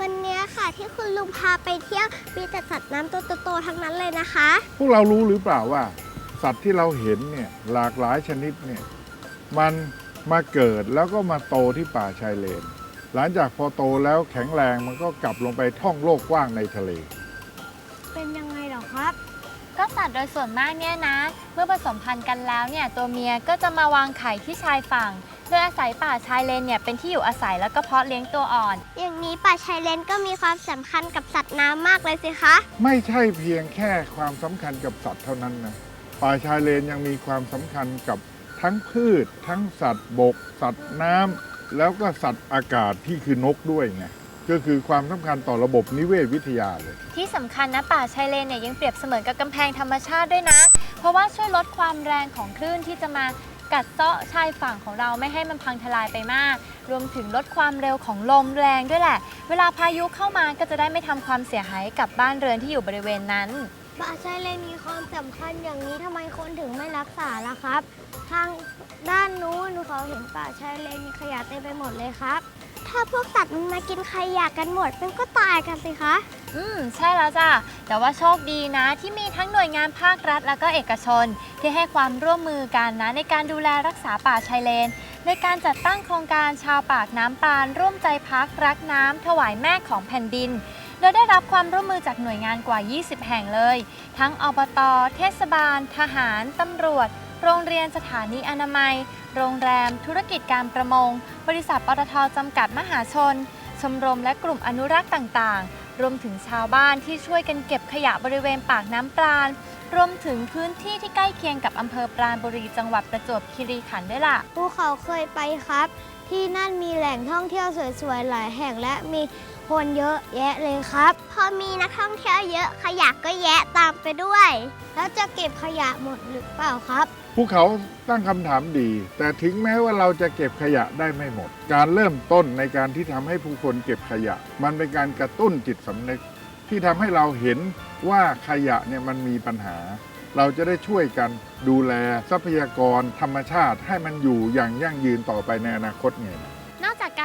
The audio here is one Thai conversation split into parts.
วันนี้ค่ะที่คุณลุงพาไปเที่ยวมีแต่สัตว์น้ำตัวโตๆทั้งนั้นเลยนะคะ พวกเรารู้หรือเปล่าว่า สัตว์ที่เราเห็นเนี่ยหลากหลายชนิดเนี่ยมันมาเกิดแล้วก็มาโตที่ป่าชายเลน หลังจากพอโตแล้วแข็งแรงมันก็กลับลงไปท่องโลกกว้างในทะเล เป็นยังไงหรอครับ ก็สัตว์โดยส่วนมากเนี่ยนะ เมื่อผสมพันธุ์กันแล้วเนี่ยตัวเมียก็จะมาวางไข่ที่ชายฝั่ง โดยอาศัยป่าชายเลนเนี่ยเป็นที่อยู่อาศัยแล้วก็เพาะเลี้ยงตัวอ่อน อย่างนี้ป่าชายเลนก็มีความสำคัญกับสัตว์น้ำมากเลยสิคะ ไม่ใช่เพียงแค่ความสำคัญกับสัตว์เท่านั้นนะป่าชายเลนยังมีความสำคัญกับทั้งพืช ทั้งสัตว์บก สัตว์น้ำแล้วก็สัตว์อากาศที่คือนกด้วยไงก็คือความสำคัญต่อระบบนิเวศวิทยาเลย ที่สำคัญนะป่าชายเลนเนี่ยยังเปรียบเสมือนกับกำแพงธรรมชาติด้วยนะ เพราะว่าช่วยลดความแรงของคลื่นที่จะมา กัดเซาะชายฝั่งของเราไม่ให้มันพังทลายไปมาก รวมถึงลดความเร็วของลมแรงด้วยแหละ เวลาพายุเข้ามาก็จะได้ไม่ทำความเสียหายกับบ้านเรือนที่อยู่บริเวณนั้น ป่าชายเลนมีความสำคัญอย่างนี้ทำไมคนถึงไม่รักษาล่ะครับ ทางด้านนู้นหนูเขาเห็นป่าชายเลนมีขยะเต็มไปหมดเลยครับ ถ้าพวกสัตว์มันมากินขยะกันหมด มันก็ตายกันสิคะ อืมใช่แล้วจ้ะแต่ว่าโชคดีนะที่มีทั้งหน่วยงานภาครัฐ แล้วก็เอกชน ที่ให้ความร่วมมือกันนะในการดูแลรักษาป่าชายเลน ในการจัดตั้งโครงการชาวปากน้ำปาน ร่วมใจพักรักน้ำถวายแม่ของแผ่นดิน โดยได้รับความร่วมมือจากหน่วยงานกว่า 20 แห่งเลย ทั้งอบต เทศบาล ทหาร ตำรวจ โรงเรียนสถานีอนามัย โรงแรม ธุรกิจการประมง บริษัทปตทจำกัดมหาชน ชมรมและกลุ่มอนุรักษ์ต่างๆ รวมถึงชาวบ้านที่ช่วยกันเก็บขยะบริเวณปากน้ำปราณ รวมถึงพื้นที่ที่ใกล้เคียงกับอำเภอปราณบุรีจังหวัดประจวบคีรีขันธ์ด้วยล่ะ ภูเขาเคยไปครับ ที่นั่นมีแหล่งท่องเที่ยวสวยๆ หลายแห่งและมีคนเยอะแยะเลยครับ พอมีนักท่องเที่ยวเยอะขยะก็แยะตามไปด้วย แล้วจะเก็บขยะหมดหรือเปล่าครับ ภูเขาตั้งคำถามดี แต่ถึงแม้ว่าเราจะเก็บขยะได้ไม่หมด การเริ่มต้นในการที่ทำให้ผู้คนเก็บขยะ มันเป็นการกระตุ้นจิตสำนึก ที่ทำให้เราเห็นว่าขยะเนี่ยมันมีปัญหา เราจะได้ช่วยกันดูแลทรัพยากรธรรมชาติให้มันอยู่อย่างยั่งยืนต่อไปในอนาคตไงนะ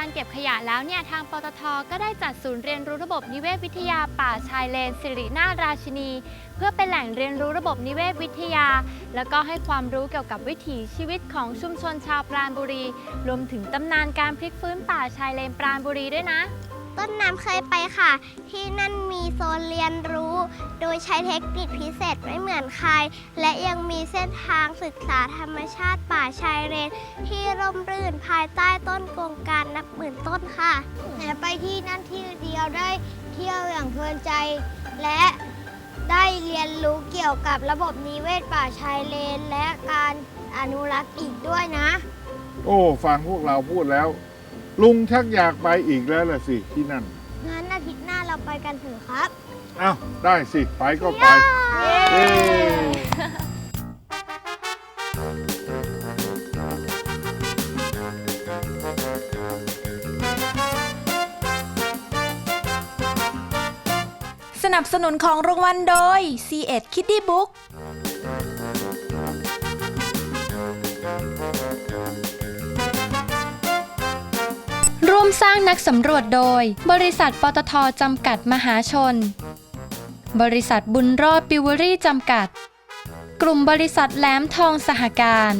การเก็บขยะแล้วเนี่ยทางปตทก็ได้จัดศูนย์เรียนรู้ระบบนิเวศวิทยาป่าชายเลน สิรินาถราชินี เพื่อเป็นแหล่งเรียนรู้ระบบนิเวศวิทยา แล้วก็ให้ความรู้เกี่ยวกับวิถีชีวิตของชุมชนชาวปราณบุรี รวมถึงตำนานการพลิกฟื้นป่าชายเลนปราณบุรีด้วยนะ ต้นน้ำเคยไปค่ะ ที่นั่นมีโซนเรียนรู้ โดยใช้เทคนิคพิเศษไม่เหมือนใคร และยังมีเส้นทางศึกษาธรรมชาติป่าชายเลน ที่ร่มรื่นภายใต้ต้นโครงกา นับหมื่นต้นค่ะแต่ไปที่นั่นที่เดียวได้เที่ยวอย่างเพลินใจ และได้เรียนรู้เกี่ยวกับระบบนิเวศป่าชายเลน และการอนุรักษ์อีกด้วยนะ โอ้ ฟังพวกเราพูดแล้ว ลุงชักอยากไปอีกแล้วล่ะสิที่นั่น งั้นอาทิตย์หน้าเราไปกันเถอะครับ อ้าว ได้สิ ไปก็ไป เย้ สนับสนุนของรางวัลโดย C1 Kitty Book ร่วมสร้างนักสำรวจโดย บริษัทปตทจำกัดมหาชน บริษัทบุญรอดปิวเวอรี่จำกัด กลุ่มบริษัทแหลมทองสหการ